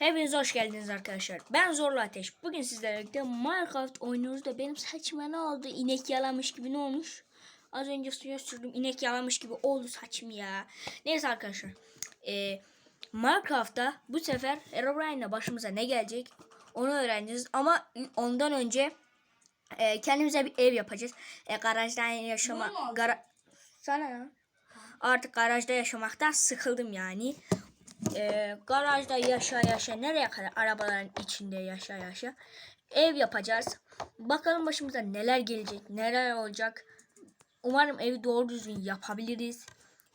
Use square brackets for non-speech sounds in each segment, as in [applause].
Hepiniz hoş geldiniz arkadaşlar. Ben Zorlu Ateş. Bugün sizlerle birlikte Minecraft oynuyoruz da benim saçıma ne oldu? İnek yalamış gibi ne olmuş? Az önce suya sürdüm. inek yalamış gibi oldu saçım ya. Neyse arkadaşlar. Ee, Minecraft'ta bu sefer Herobrine'la başımıza ne gelecek? Onu öğreneceğiz. Ama ondan önce e, kendimize bir ev yapacağız. E, garajdan yaşama... Gara Sana? Artık garajda yaşamaktan sıkıldım yani. Ee, garajda yaşa yaşa nereye kadar arabaların içinde yaşa yaşa ev yapacağız. Bakalım başımıza neler gelecek, neler olacak. Umarım evi doğru düzgün yapabiliriz.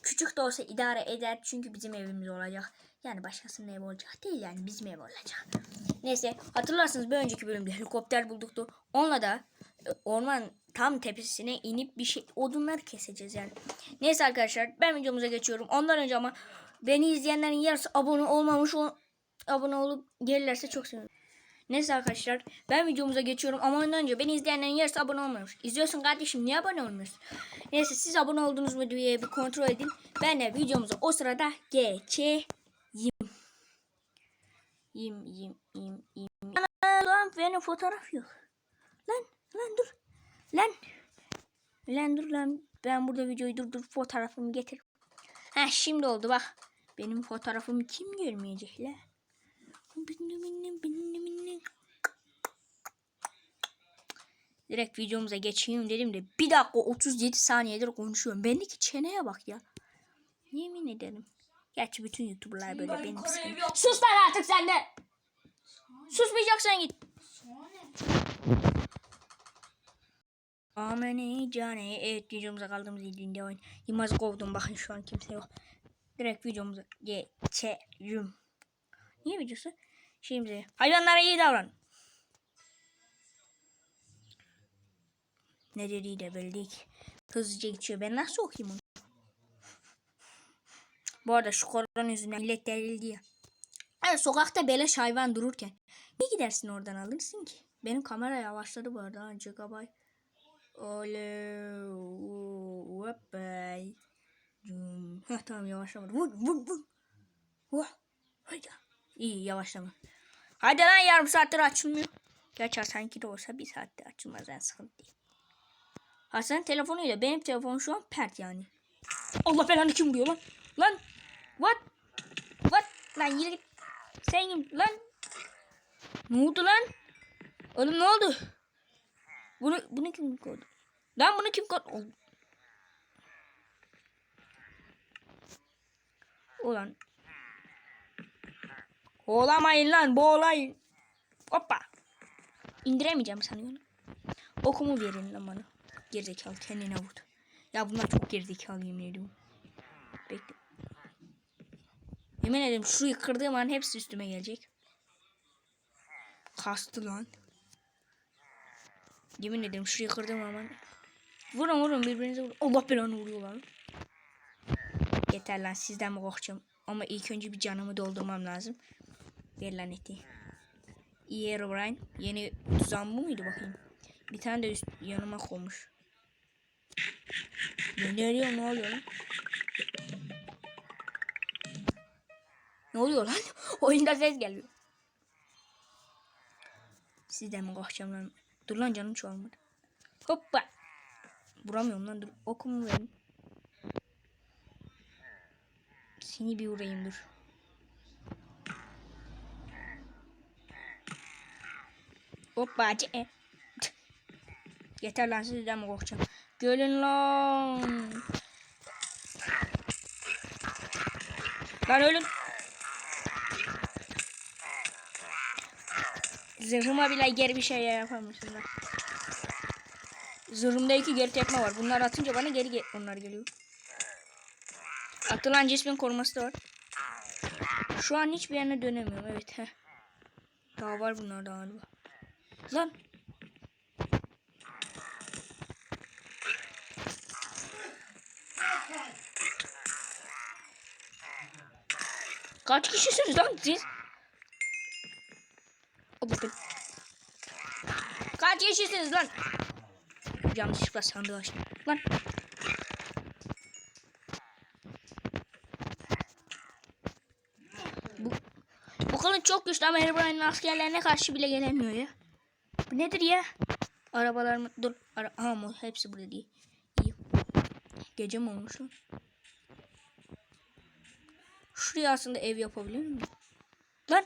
Küçük de olsa idare eder çünkü bizim evimiz olacak. Yani başkasının evi olacak değil yani bizim ev olacak. Neyse hatırlarsınız bir önceki bölümde helikopter bulduktu. Onunla da e, orman tam tepesine inip bir şey odunları keseceğiz yani. Neyse arkadaşlar ben videomuza geçiyorum. Ondan önce ama beni izleyenlerin yarısı abone olmamış o abone olup gelirlerse çok sevinirim. Neyse arkadaşlar ben videomuza geçiyorum ama ondan önce beni izleyenlerin yarısı abone olmamış. İzliyorsun kardeşim niye abone olmuyorsun? Neyse siz abone oldunuz mu diye bir kontrol edin. Ben de videomuza o sırada geçeyim. Yim yim yim yim. Lan benim fotoğraf yok. Lan lan dur. Lan. Lan dur lan. Ben burada videoyu durdur fotoğrafımı getir. Ha şimdi oldu bak. Benim fotoğrafımı kim görmeyecek la? Direkt videomuza geçeyim dedim de bir dakika 37 saniyedir konuşuyorum. Bendeki çeneye bak ya. Yemin ederim. Gerçi bütün YouTuber'lar böyle ben benim sıkıntım. Sus lan artık sen de. Susmayacaksan git. Amene cane. Evet videomuza kaldığımız ildiğinde oyun. Yılmaz'ı kovdum bakın şu an kimse yok. Direkt videomuza geçelim. Niye videosu? Şimdi hayvanlara iyi davran. Ne dediği de bildik. Hızlıca geçiyor. Ben nasıl okuyayım onu? Bu arada şu korona yüzünden millet derildi ya. Yani sokakta beleş hayvan dururken. Ne gidersin oradan alırsın ki? Benim kamera yavaşladı bu arada. Gigabyte. Ole. Vapay. Cum. Heh tamam yavaşlamadı. Vur vur vur. Vur. Haydi. İyi yavaşlama. Hadi lan yarım saattir açılmıyor. Gerçi Hasan'ınki de olsa bir saatte açılmaz yani sıkıntı değil. Hasan telefonuyla benim telefonum şu an pert yani. Allah belanı kim vuruyor lan? Lan. What? What? Lan yürü git. Sen kim? Lan. Ne oldu lan? Oğlum ne oldu? Bunu, bunu kim koydu? Lan bunu kim koydu? Ulan. Olamayın lan boğulayın. Hoppa. İndiremeyeceğim sanıyorum. Okumu verin lan bana. Gerizekalı kendine vurdu. Ya bunlar çok gerizekalı yemin ediyorum. Bekle. Yemin ederim şurayı kırdığım an hepsi üstüme gelecek. Kastı lan. Yemin ederim şurayı kırdığım an. Vurun vurun birbirinize vurun. Allah belanı vuruyorlar. Yeter lan sizden mi korkacağım? Ama ilk önce bir canımı doldurmam lazım. Ver lan eti. İyi Herobrine. Yeni tuzağım bu muydu bakayım. Bir tane de üst, yanıma koymuş. Ne arıyor ne oluyor lan? Ne oluyor lan? [laughs] Oyunda ses geliyor. Sizden mi korkacağım lan? Dur lan canım çoğalmadı. Hoppa. Vuramıyorum lan dur. Okumu verin. Seni bir vurayım dur. Hoppa. ce- Yeter lan sizden korkacağım? Gelin lan. Lan ölün. Zırhıma bile geri bir şey yapamışsın lan. Zırhımda iki geri tepme var. Bunlar atınca bana geri ge onlar geliyor. Atılan cismin koruması da var. Şu an hiçbir yerine dönemiyorum. Evet. Heh. Daha var bunlar galiba. Lan. Kaç kişisiniz lan siz? O bakın. Kaç kişisiniz lan? Yanlışlıkla sandığı açtım. Lan. Bu, bu kılıç çok güçlü ama Herobrine'in askerlerine karşı bile gelemiyor ya. Bu nedir ya? Arabalar mı? Dur. Ara Aha mı? Hepsi burada değil. İyi. Gece mi olmuş lan? Şuraya aslında ev yapabilir miyim? Lan.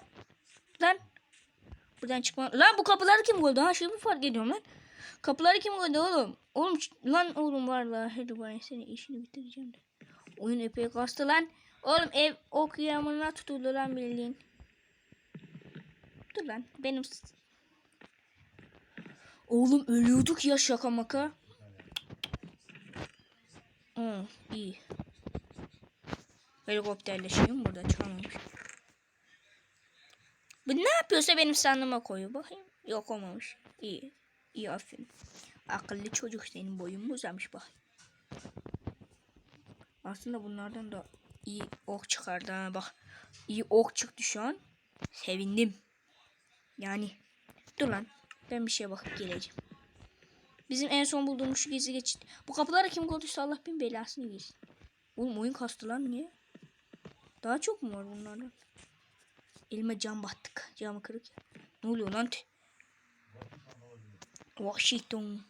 Lan. Buradan çıkma. Lan bu kapıları kim koydu? Ha şimdi fark ediyorum lan. Kapıları kim koydu oğlum? Oğlum lan oğlum var la. Ben senin işini bitireceğim de. Oyun epey kastı lan. Oğlum ev ok yağmuruna tutuldu lan bildiğin. Dur lan benim... Oğlum ölüyorduk ya şaka maka. Hı, iyi. Helikopterle şeyim burada çıkamamış. Bu ne yapıyorsa benim sandıma koyuyor. Bakayım. Yok olmamış. İyi. İyi aferin. Akıllı çocuk senin boyun uzamış bak. Aslında bunlardan da iyi ok çıkardı ha bak. İyi ok çıktı şu an. Sevindim. Yani. Dur lan. Ben bir şeye bakıp geleceğim. Bizim en son bulduğumuz şu gizli geçit. Bu kapılara kim koyduysa Allah bin belasını versin. Oğlum oyun kastı lan niye? Daha çok mu var bunlardan? Elime cam battık. Camı kırık. ya. Ne oluyor lan? Washington.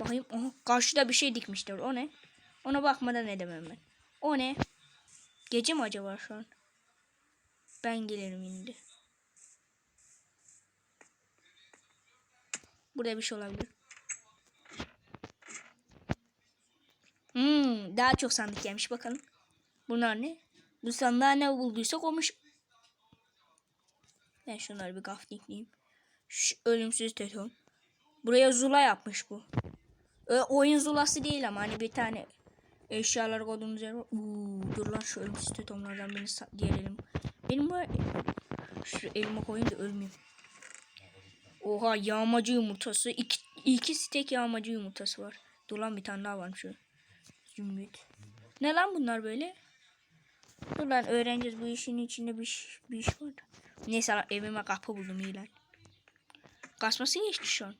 Bakayım. Aha, karşıda bir şey dikmişler. O ne? Ona bakmadan edemem ben. O ne? Gece mi acaba şu an? Ben gelirim şimdi. Burada bir şey olabilir. Hmm, daha çok sandık gelmiş bakalım. Bunlar ne? Bu sandığa ne bulduysak olmuş. Ben şunları bir gafnikleyeyim. Şu ölümsüz teton. Buraya zula yapmış bu. Ö, oyun zulası değil ama hani bir tane eşyaları koyduğumuz yer. Uuu, dur lan şu ölümsüz tetonlardan birini diğer elim. Benim bu şu elime koyayım da ölmeyeyim. Oha yağmacı yumurtası. İki, iki stek yağmacı yumurtası var. Dur lan bir tane daha varmış şu. Zümrüt. Ne lan bunlar böyle? Dur lan öğreneceğiz bu işin içinde bir, bir iş var. Neyse lan evime kapı buldum iyi lan. Kasması geçti şu an.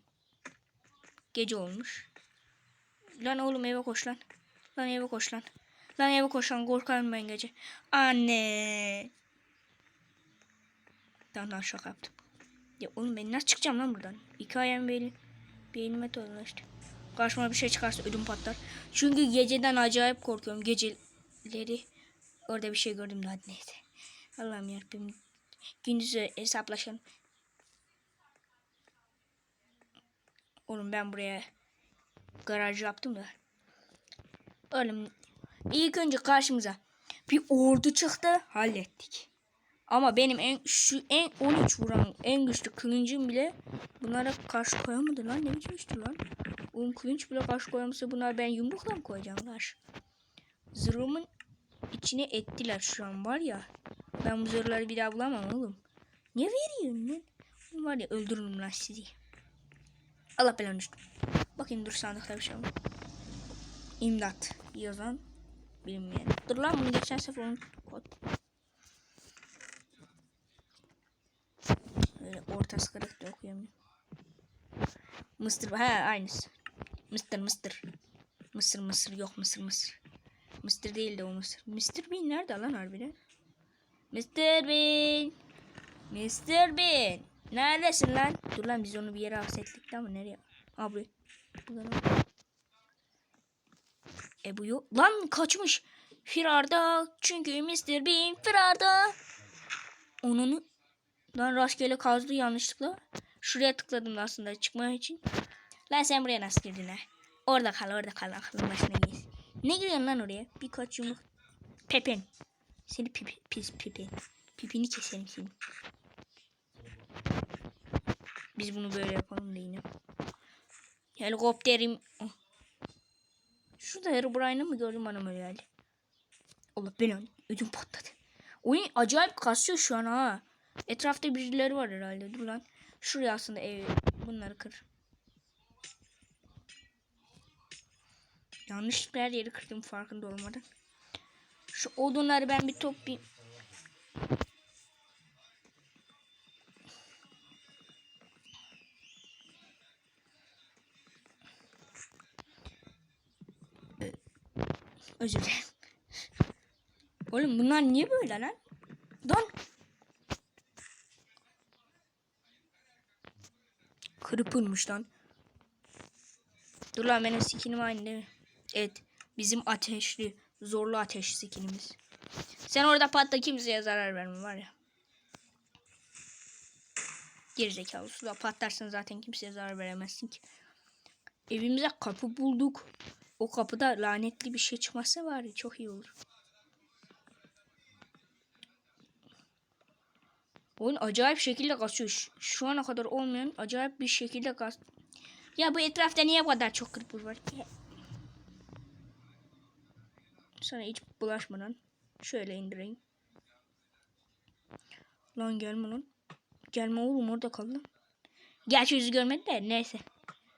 Gece olmuş. Lan oğlum eve koş lan. Lan eve koş lan. Lan eve koş lan korkarım ben gece. Anne. Lan lan şaka. Ya oğlum ben nasıl çıkacağım lan buradan? İki ayağım benim. Beynime dolaştı. Karşıma bir şey çıkarsa ödüm patlar. Çünkü geceden acayip korkuyorum. Geceleri orada bir şey gördüm de hadi neyse. Allah'ım yarabbim. Gündüzü hesaplaşalım. Oğlum ben buraya garaj yaptım da. Oğlum ilk önce karşımıza bir ordu çıktı hallettik. Ama benim en şu en 13 vuran en güçlü kılıncım bile bunlara karşı koyamadı lan ne biçim işte lan. Oğlum kılıç bile karşı koyamasa bunlar ben yumrukla mı koyacağım karşı? Zırhımın içine ettiler şu an var ya. Ben bu zırhları bir daha bulamam oğlum. Ne veriyorsun lan? Oğlum Var ya öldürürüm lan sizi. Allah belanı düştüm. Bakayım dur sandıkta bir şey var. İmdat yazan bilinmeyen. Dur lan bunu geçen sefer onu Böyle ortası kırık da okuyamıyorum. Mısır ha aynısı. Mısır mısır. Mısır mısır yok mısır mısır. Mısır değil de o mısır. Mr. Bean nerede lan harbiden? Mr. Bean. Mr. Bean. Neredesin lan? Dur lan biz onu bir yere hapsettik ama nereye? Abi. Buradan al. E bu yok. Lan kaçmış. Firarda. Çünkü Mr. Bean firarda. Onun Lan rastgele kazdı yanlışlıkla. Şuraya tıkladım aslında çıkmak için. Lan sen buraya nasıl girdin ha? Orada kal orada kal aklın başına geç. Ne giriyorsun lan oraya? Birkaç yumruk. Pepen. Seni pipi, pis pipi. Pipini keselim seni. Biz bunu böyle yapalım da yine. Helikopterim. Oh. Şurada Herobrine'ı mı gördüm bana öyle. Allah belanı. Ödüm patladı. Oyun acayip kasıyor şu an ha. Etrafta birileri var herhalde. Dur lan. Şuraya aslında ev. Bunları kır. Yanlışlıkla her yeri kırdım farkında olmadan. Şu odunları ben bir toplayayım. Özür dilerim. Oğlum bunlar niye böyle? Lan Kırpılmış lan. Dur lan benim skinim aynı değil mi? Evet. Bizim ateşli, zorlu ateş skinimiz. Sen orada patla kimseye zarar verme var ya. Gerizekalı suda patlarsın zaten kimseye zarar veremezsin ki. Evimize kapı bulduk. O kapıda lanetli bir şey çıkmazsa var ya çok iyi olur. Oyun acayip şekilde kasıyor. Şu- Şu ana kadar olmayan acayip bir şekilde kas. Ya bu etrafta niye bu kadar çok kırpır var? Sana hiç bulaşmadan şöyle indireyim. Lan gelme lan. Gelme oğlum orada kal lan. Gerçi yüzü görmedi de neyse.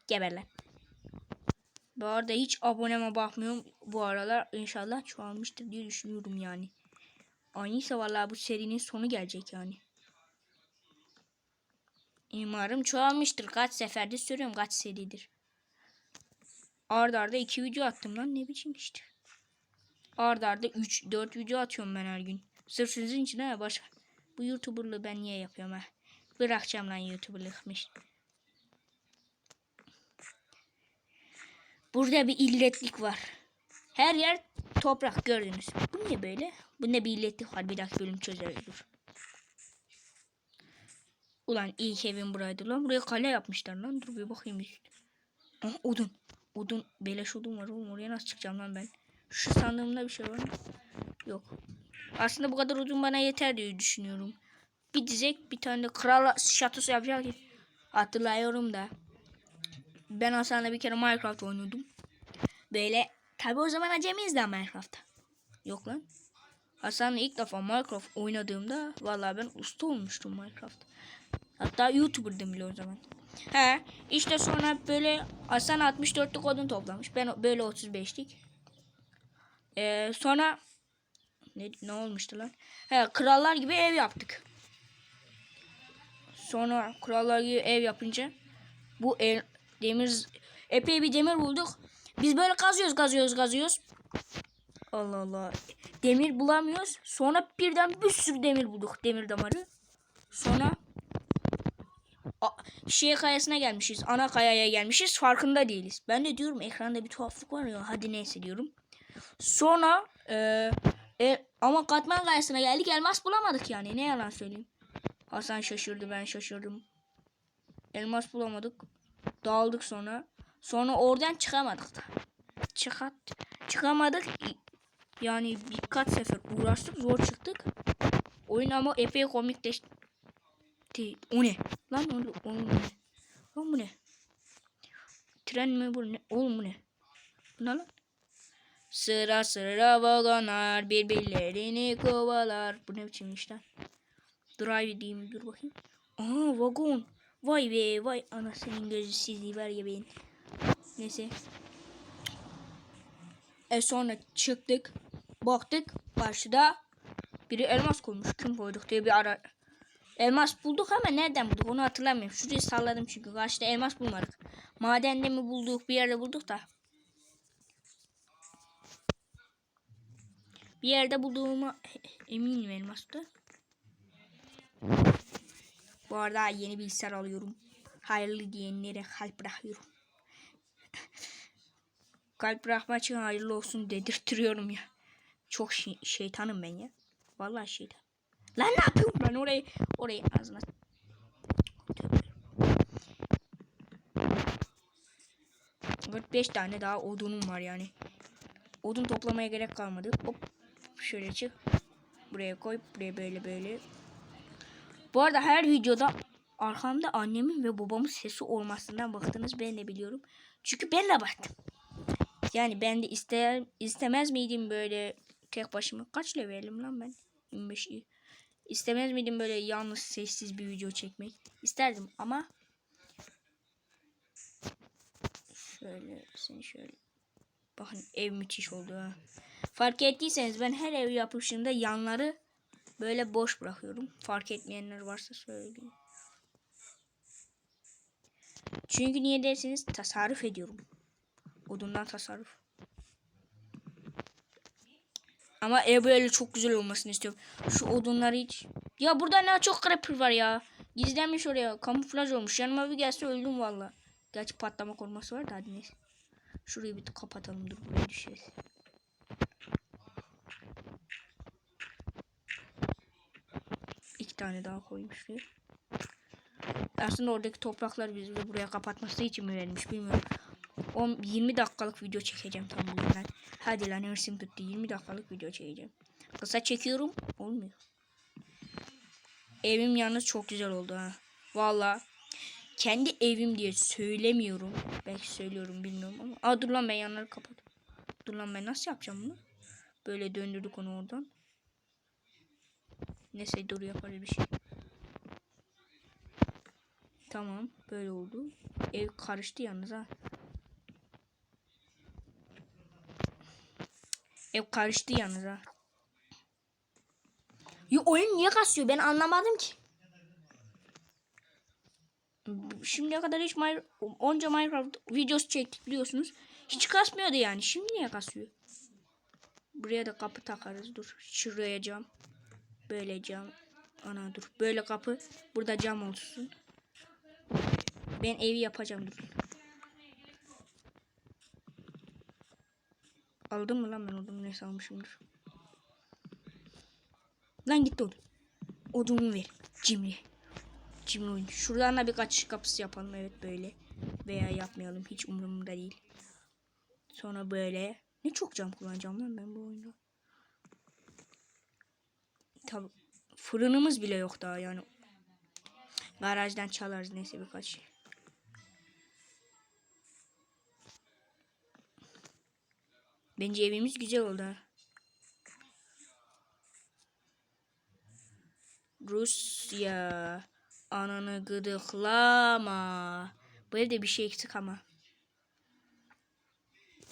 Geber lan. Bu arada hiç aboneme bakmıyorum. Bu aralar inşallah çoğalmıştır diye düşünüyorum yani. Aynıysa vallahi bu serinin sonu gelecek yani. Umarım çoğalmıştır. Kaç seferde söylüyorum kaç seridir. Arda arda iki video attım lan ne biçim işte. Arda arda 3 4 video atıyorum ben her gün. Sırf sizin için ha başka. Bu youtuberlığı ben niye yapıyorum ha? Bırakacağım lan youtuberlıkmış. Burada bir illetlik var. Her yer toprak gördünüz. Bu niye böyle? Bu ne bir illetlik var. Bir dakika bölüm çözeriz dur. Ulan ilk evim buraydı lan. Buraya kale yapmışlar lan. Dur bir bakayım bir. Ah, odun. Odun. Beleş odun var oğlum. Oraya nasıl çıkacağım lan ben? Şu sandığımda bir şey var mı? Yok. Aslında bu kadar odun bana yeter diye düşünüyorum. Bir dizek bir tane de kral şatosu yapacak ki. Hatırlıyorum da. Ben Hasan'la bir kere Minecraft oynuyordum. Böyle tabi o zaman acemiyiz de Minecraft'ta. Yok lan. Hasan'la ilk defa Minecraft oynadığımda vallahi ben usta olmuştum Minecraft. Hatta YouTuber'dım bile o zaman. He işte sonra böyle Hasan 64'lük odun toplamış. Ben böyle 35'lik. Ee, sonra ne, ne olmuştu lan? He krallar gibi ev yaptık. Sonra krallar gibi ev yapınca bu ev, demir epey bir demir bulduk. Biz böyle kazıyoruz kazıyoruz kazıyoruz. Allah Allah. Demir bulamıyoruz. Sonra birden bir sürü demir bulduk. Demir damarı. Sonra A- şey kayasına gelmişiz. Ana kayaya gelmişiz. Farkında değiliz. Ben de diyorum ekranda bir tuhaflık var ya. Hadi neyse diyorum. Sonra e, e, ama katman kayasına geldik. Elmas bulamadık yani. Ne yalan söyleyeyim. Hasan şaşırdı. Ben şaşırdım. Elmas bulamadık. Dağıldık sonra. Sonra oradan çıkamadık da. Çıkat, çıkamadık. Yani birkaç sefer uğraştık. Zor çıktık. Oyun ama epey komikleşti. O ne? Lan oğlum bu ne? Lan bu ne? Tren mi bu ne? Oğlum bu ne? Bu ne lan? Sıra sıra vagonlar birbirlerini kovalar. Bu ne biçim işler? Drive diyeyim dur bakayım. Aa vagon. Vay be vay anasının gözü sizi var ya benim. Neyse. E sonra çıktık. Baktık karşıda biri elmas koymuş. Kim koyduk diye bir ara. Elmas bulduk ama nereden bulduk onu hatırlamıyorum. Şurayı salladım çünkü karşıda elmas bulmadık. Madende mi bulduk bir yerde bulduk da. Bir yerde bulduğuma eminim elmasta. Bu arada yeni bilgisayar alıyorum. Hayırlı diyenlere kalp bırakıyorum. [laughs] kalp bırakmak için hayırlı olsun dedirtiyorum ya. Çok şey, şeytanım ben ya. Vallahi şeytan. Lan ne yapıyorum ben orayı orayı ağzına. Dört beş tane daha odunum var yani. Odun toplamaya gerek kalmadı. Hop şöyle çık. Buraya koy. Buraya böyle böyle. Bu arada her videoda arkamda annemin ve babamın sesi olmasından baktınız ben de biliyorum. Çünkü ben de baktım. Yani ben de ister, istemez miydim böyle tek başıma? Kaç levelim lan ben? 25 iyi. İstemez miydim böyle yalnız sessiz bir video çekmek? İsterdim ama şöyle seni şöyle bakın ev müthiş oldu ha. Fark ettiyseniz ben her ev yapışında yanları böyle boş bırakıyorum. Fark etmeyenler varsa söyleyeyim. Çünkü niye derseniz tasarruf ediyorum. Odundan tasarruf. Ama ev çok güzel olmasını istiyorum. Şu odunları hiç... Ya burada ne çok creeper var ya. Gizlenmiş oraya. Kamuflaj olmuş. Yanıma bir gelse öldüm valla. Gerçi patlama koruması var da hadi neyse. Şurayı bir kapatalım dur buraya düşeriz. İki tane daha koymuş şuraya. Aslında oradaki topraklar bizi buraya kapatması için mi vermiş bilmiyorum. 10, 20 dakikalık video çekeceğim tam bugün ben. Hadi lan hırsım tuttu 20 dakikalık video çekeceğim. Kısa çekiyorum olmuyor. Evim yalnız çok güzel oldu ha. Valla kendi evim diye söylemiyorum. Belki söylüyorum bilmiyorum ama. Aa dur lan ben yanları kapat. Dur lan ben nasıl yapacağım bunu? Böyle döndürdük onu oradan. Neyse dur yaparız bir şey. Tamam böyle oldu. Ev karıştı yalnız ha. Ev karıştı yalnız ha. Ya oyun niye kasıyor ben anlamadım ki. Şimdiye kadar hiç Minecraft, onca Minecraft videosu çektik biliyorsunuz. Hiç kasmıyordu yani. Şimdi niye kasıyor? Buraya da kapı takarız. Dur. Şuraya cam. Böyle cam. Ana dur. Böyle kapı. Burada cam olsun. Ben evi yapacağım dur. Aldım mı lan ben odumu neyse almışımdır. Lan gitti odun. Odumu ver. Cimri. Cimri oyun. Şuradan da bir kaçış kapısı yapalım evet böyle. Veya yapmayalım hiç umurumda değil. Sonra böyle. Ne çok cam kullanacağım lan ben bu oyunda. Tabi fırınımız bile yok daha yani. Garajdan çalarız neyse birkaç şey. Bence evimiz güzel oldu. Rusya ananı gıdıklama. Bu evde bir şey eksik ama.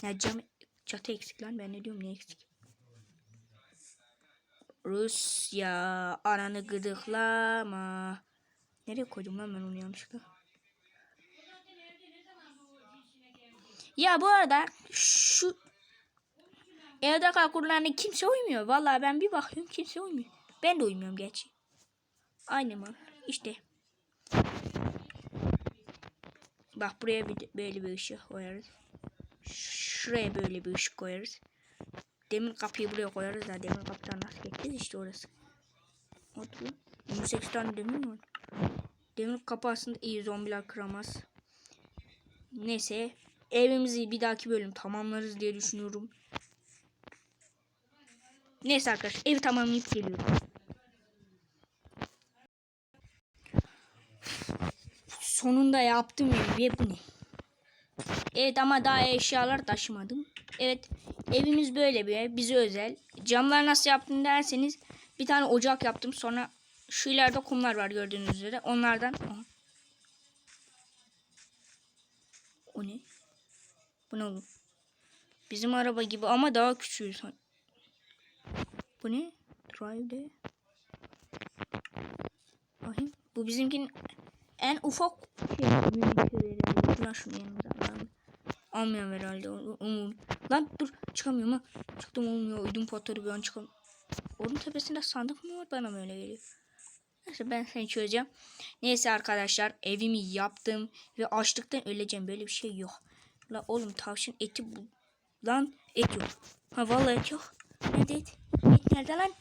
Ya cam çatı eksik lan ben ne diyorum ne eksik. Rusya ananı gıdıklama. Nereye koydum lan ben onu yanlışlıkla? Ya bu arada şu evde kalkurlarına kimse uymuyor. Vallahi ben bir bakıyorum kimse uymuyor. Ben de uymuyorum gerçi. Aynı mı? İşte. Bak buraya bir, böyle bir ışık koyarız. Şuraya böyle bir ışık koyarız. Demir kapıyı buraya koyarız da demir kapıdan nasıl geçeceğiz işte orası. Otur. 28 tane demir mi var? Demir kapı aslında iyi zombiler kıramaz. Neyse evimizi bir dahaki bölüm tamamlarız diye düşünüyorum. Neyse arkadaşlar evi tamamlayıp geliyorum. Sonunda yaptım evi ve bu ne? Evet ama daha eşyalar taşımadım. Evet evimiz böyle bir ev. Bize özel. Camlar nasıl yaptım derseniz bir tane ocak yaptım. Sonra şu ileride kumlar var gördüğünüz üzere. Onlardan... Aha. O ne? Bu ne oğlum? Bizim araba gibi ama daha küçüğü. san- Bu ne? Drive'de. Bakayım. Bu bizimkinin en ufak şey. Lan şunu alalım. Almıyorum herhalde. Umum. Lan dur çıkamıyorum ha. Çıktım olmuyor. Uydum patladı bir an çıkam. Onun tepesinde sandık mı var bana mı öyle geliyor. Neyse ben seni çözeceğim. Neyse arkadaşlar evimi yaptım ve açlıktan öleceğim. Böyle bir şey yok. La oğlum tavşan eti bu. Lan et yok. Ha vallahi et yok. Nerede et? Et nerede lan?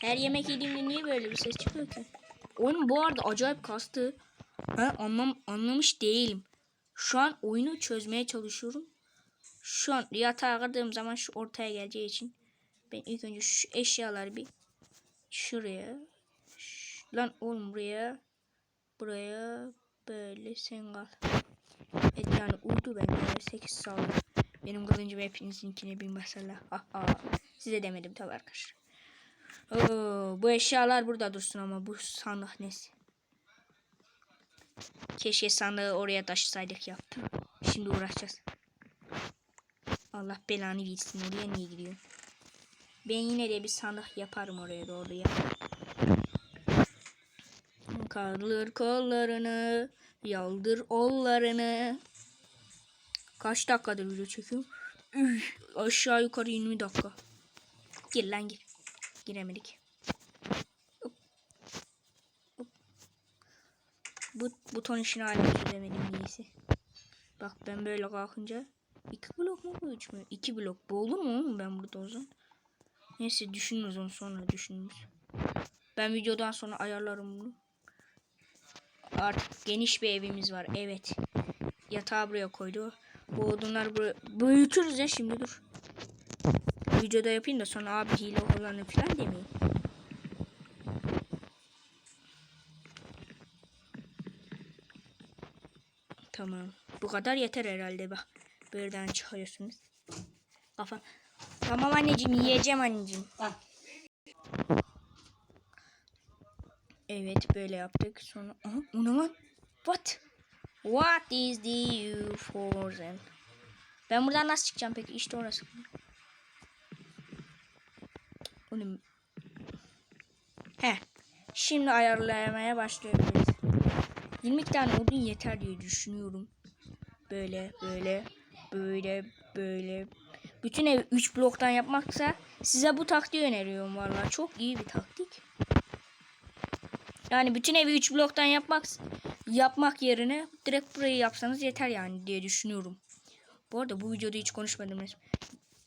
Her yemek yediğimde niye böyle bir ses çıkıyor ki? Oyun bu arada acayip kastı. Ben anlam anlamış değilim. Şu an oyunu çözmeye çalışıyorum. Şu an yatağa kırdığım zaman şu ortaya geleceği için ben ilk önce şu eşyaları bir şuraya lan oğlum buraya buraya böyle sen kal. Evet yani uydu ben 8 sağ Benim kılıncım hepinizinkine bir mesela. Ha ha. Size demedim tabi arkadaşlar. Oo, bu eşyalar burada dursun ama bu sandık nesi? Keşke sandığı oraya taşısaydık yaptım. Şimdi uğraşacağız. Allah belanı versin oraya niye gidiyor? Ben yine de bir sandık yaparım oraya doğru ya. Kaldır kollarını, yaldır ollarını. Kaç dakikadır video çekiyorum? Üf, aşağı yukarı 20 dakika. Gir lan gir. giremedik. Bu buton işini halledemedim iyisi. Bak ben böyle kalkınca iki blok mu bu üç mü? İki blok. Bu olur mu oğlum ben burada o zaman? Neyse düşünürüz onu sonra düşünürüz. Ben videodan sonra ayarlarım bunu. Artık geniş bir evimiz var. Evet. Yatağı buraya koydu. Bu odunlar buraya büyütürüz ya şimdi dur. Videoda yapayım da sonra abi hile olanı falan demeyin. Tamam. Bu kadar yeter herhalde bak. Buradan çıkıyorsunuz. Kafa. Tamam anneciğim yiyeceğim anneciğim. Evet böyle yaptık. Sonra aha o? What? What is the UFO'zen? Ben buradan nasıl çıkacağım peki? İşte orası. Oğlum. He. Şimdi ayarlamaya başlayabiliriz. 20 tane odun yeter diye düşünüyorum. Böyle böyle böyle böyle. Bütün ev 3 bloktan yapmaksa size bu taktiği öneriyorum vallahi. Çok iyi bir taktik. Yani bütün evi 3 bloktan yapmak yapmak yerine direkt burayı yapsanız yeter yani diye düşünüyorum. Bu arada bu videoda hiç konuşmadım.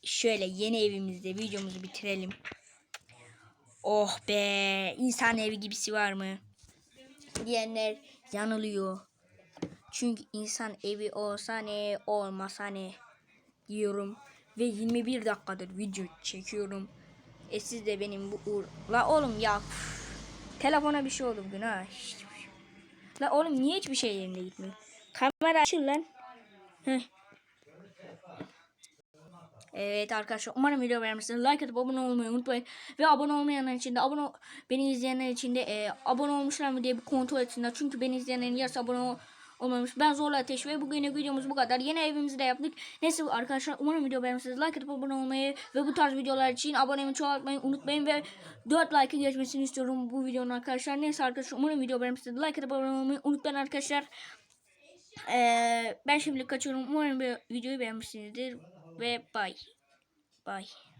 Şöyle yeni evimizde videomuzu bitirelim. Oh be insan evi gibisi var mı? Diyenler yanılıyor. Çünkü insan evi olsa ne olmasa ne diyorum. Ve 21 dakikadır video çekiyorum. E siz de benim bu uğur... La oğlum ya. Telefona bir şey oldu bugün ha. Şey. La oğlum niye hiçbir şey yerinde gitmiyor? Kamera açın lan. Evet arkadaşlar umarım video beğenmişsiniz. Like atıp abone olmayı unutmayın. Ve abone olmayanlar için de abone beni izleyenler için de e, abone olmuşlar mı diye bir kontrol etsinler. Çünkü beni izleyenlerin yarısı abone olmamış. Ben Zorla Ateş ve bugünlük videomuz bu kadar. Yeni evimizi de yaptık. Neyse arkadaşlar umarım video beğenmişsiniz. Like atıp abone olmayı ve bu tarz videolar için abonemi çoğaltmayı unutmayın ve 4 like'ı geçmesini istiyorum bu videonun arkadaşlar. Neyse arkadaşlar umarım video beğenmişsiniz. Like atıp abone olmayı unutmayın arkadaşlar. Ee, ben şimdilik kaçıyorum. Umarım videoyu beğenmişsinizdir ve bye. Bye.